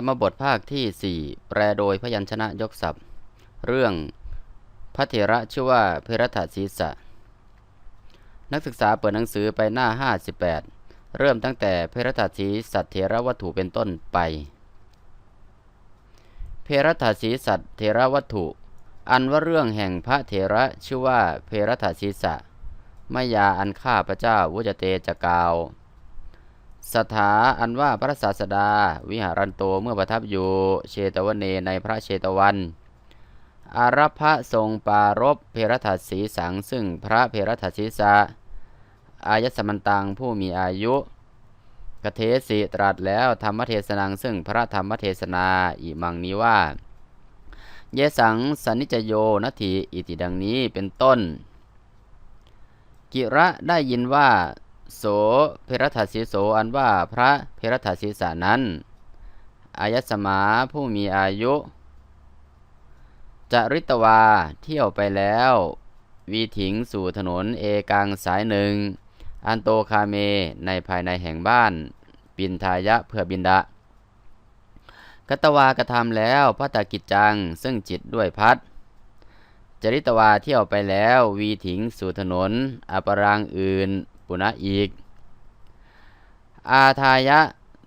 ธรรมบทภาคที่ 4 แปลโดยพยัญชนะยกศัพท์ เรื่องพระเถระชื่อว่าเพรทัศีสะ นักศึกษาเปิดหนังสือไปหน้า 58 เริ่มตั้งแต่เพรทัศีสัตเถระวัตถุเป็นต้นไป เพรทัศีสัตเถระวัตถุ อันว่าเรื่องแห่งพระเถระชื่อว่าเพรทัศีสะมายาอันข้าพระเจ้าวุจเตจะกาว สถาอันว่าพระศาสดา วิหารันโตเมื่อประทับอยู่เชตวเนในพระเชตวัน อารพะทรงปารบเพรทัสสีสังซึ่งพระเพรทัสสีสะอายสมันตังผู้มีอายุกเทสิตรัสแล้วธรรมเทศนังซึ่งพระธรรมเทศนาอิมังนี้ว่า เยสังสนิจโยนาทีอิติดังนี้เป็นต้น กิระได้ยินว่า โสเพรทัสสีโสอันว่าพระเพรทัสสีสานั้น อายสมาผู้มีอายุจริตวาเที่ยวไปแล้ว วีถิงสู่ถนนเอกังสายหนึ่ง อันโตคาเมในภายในแห่งบ้าน ปินทายะเพื่อบินดากัตวากระทำแล้วพัตกิจจังซึ่งจิตด้วยพัด จริตวาเที่ยวไปแล้ว วีถิงสู่ถนนอปรางอื่น ปุณะอีก อาทายะ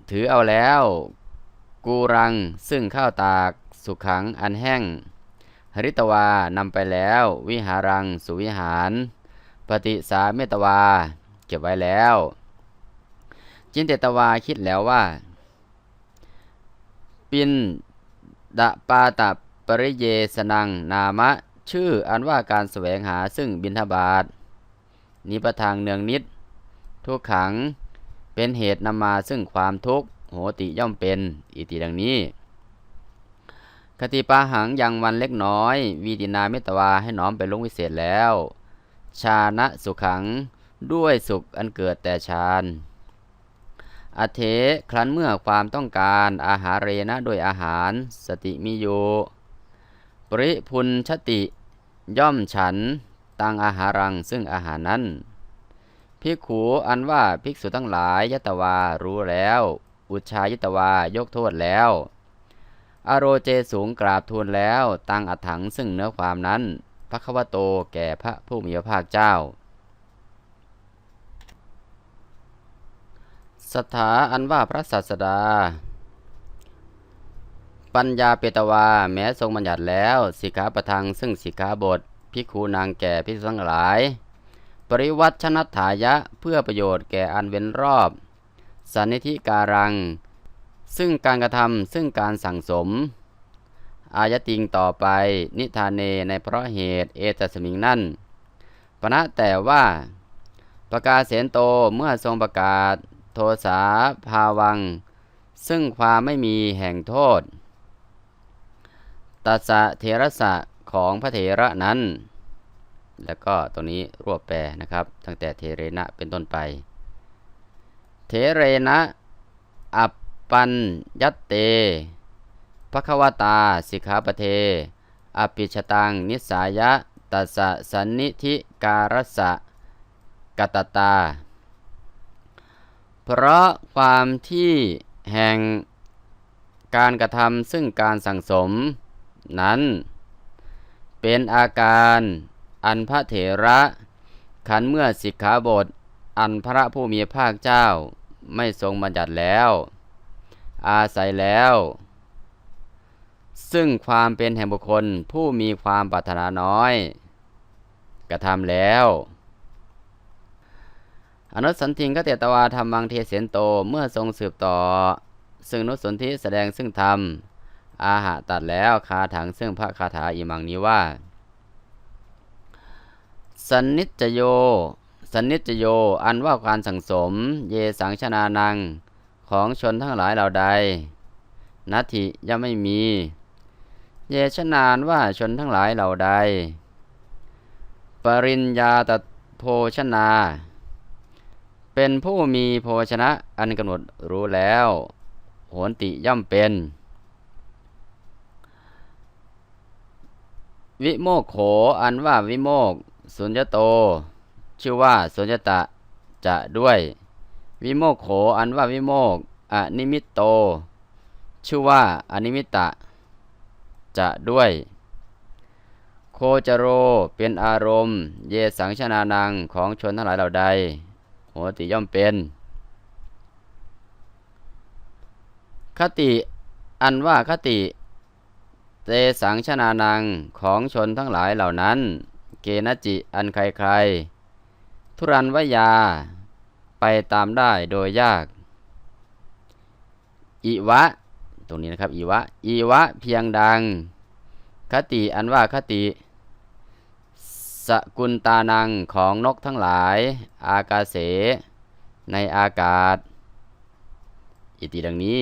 ถือเอาแล้ว กูรังซึ่งข้าวตากสุขังอันแห้ง หริตวานำไปแล้ว วิหารังสุวิหาร ปฏิสาเมตวา เก็บไว้แล้ว จินเตตวาคิดแล้วว่า ปินดะปาตะปริเยสนังนามะ ชื่ออันว่าการแสวงหาซึ่งบินทบาท นิพทางเนืองนิด ทุกขังเป็นเหตุนำมาซึ่งความทุกข์โหติย่อมเป็นอิติดังนี้ คติปาหังยังวันเล็กน้อย วีตินาเมตวาให้น้อมไปลงวิเศษแล้ว ชานะสุขังด้วยสุขอันเกิดแต่ฌานอเทครั้นเมื่อความต้องการอาหารเรนะโดยอาหาร สติมิโยปริพุนชติ ย่อมฉัน ตังอาหารังซึ่งอาหารนั้นภิกขูอันว่าภิกษุทั้งหลายยตวารู้แล้ว อุชายตวายกโทษแล้ว อโรเจสูงกราบทูลแล้ว ตังอัถังซึ่งเนื้อความนั้นพระควโตแก่พระผู้มีพระภาคเจ้า สถาอันว่าพระศาสดา ปัญญาเปตวาแม้ทรงบัญญัติแล้วสิกขาประทังซึ่งสิกขาบท พิคูนางแก่พิสังหลาย ปริวัติชนัตถายะเพื่อประโยชน์แก่อันเว้นรอบ สันนิธิการัง ซึ่งการกระทำซึ่งการสั่งสม อายติงต่อไป นิทานเนในเพราะเหตุเอตสมิงนั่นปณะแต่ว่า ประกาศเสนโตเมื่อทรงประกาศโทสาภาวัง ซึ่งความไม่มีแห่งโทษตัสะเทระสะ ของพระเถระนั้น แล้วก็ตรงนี้รวบแปลนะครับ ตั้งแต่เทเรนะเป็นต้นไป เทเรนะ อัปปัญยัตเตภควตา สิกขาปเท อปิชตัง นิสายะตัสสะสันนิธิการสะกตตา เพราะความที่แห่งการกระทำซึ่งการสั่งสมนั้น เป็นอาการอันพระเถระ ขันเมื่อสิกขาบท อันพระผู้มีภาคเจ้าไม่ทรงบัญญัติแล้ว อาศัยแล้ว ซึ่งความเป็นแห่งบุคคลผู้มีความปรารถนาน้อย กระทำแล้วอนุสันทิงก็เตตวาธรรมังเทเสนโตเมื่อทรงสืบต่อ ซึ่งนุสนทิแสดงซึ่งธรรม อาหะตัดแล้วคาถังซึ่งพระคาถาอิมังนี้ว่า สันนิจโย สันนิจโย อันว่าการสังสม เยสังชนานังของชนทั้งหลายเหล่าใด นัตถิย่อมไม่มี เยชนานว่าชนทั้งหลายเหล่าใด ปริญญาตโภชนา เป็นผู้มีโภชนะอันกำหนดรู้แล้ว โหนติย่อมเป็น วิโมกโข อันว่าวิโมกสุญญโต ชื่อว่าสุญญตะจะด้วย วิโมกโข อันว่าวิโมกอนิมิตโต ชื่อว่าอนิมิตะ จะด้วย โคจโรเป็นอารมณ์ เยสังชนานังของชนทั้งหลายเหล่าใดโหติย่อมเป็น คติ อันว่าคติ เตสังชนานังของชนทั้งหลายเหล่านั้น เกณจิอันใครๆ ทุรันวยา ไปตามได้โดยยาก อิวะ ตรงนี้นะครับอิวะอิวะเพียงดัง คติอันว่าคติ สกุลตานังของนกทั้งหลาย อากาเส ในอากาศ อิติดังนี้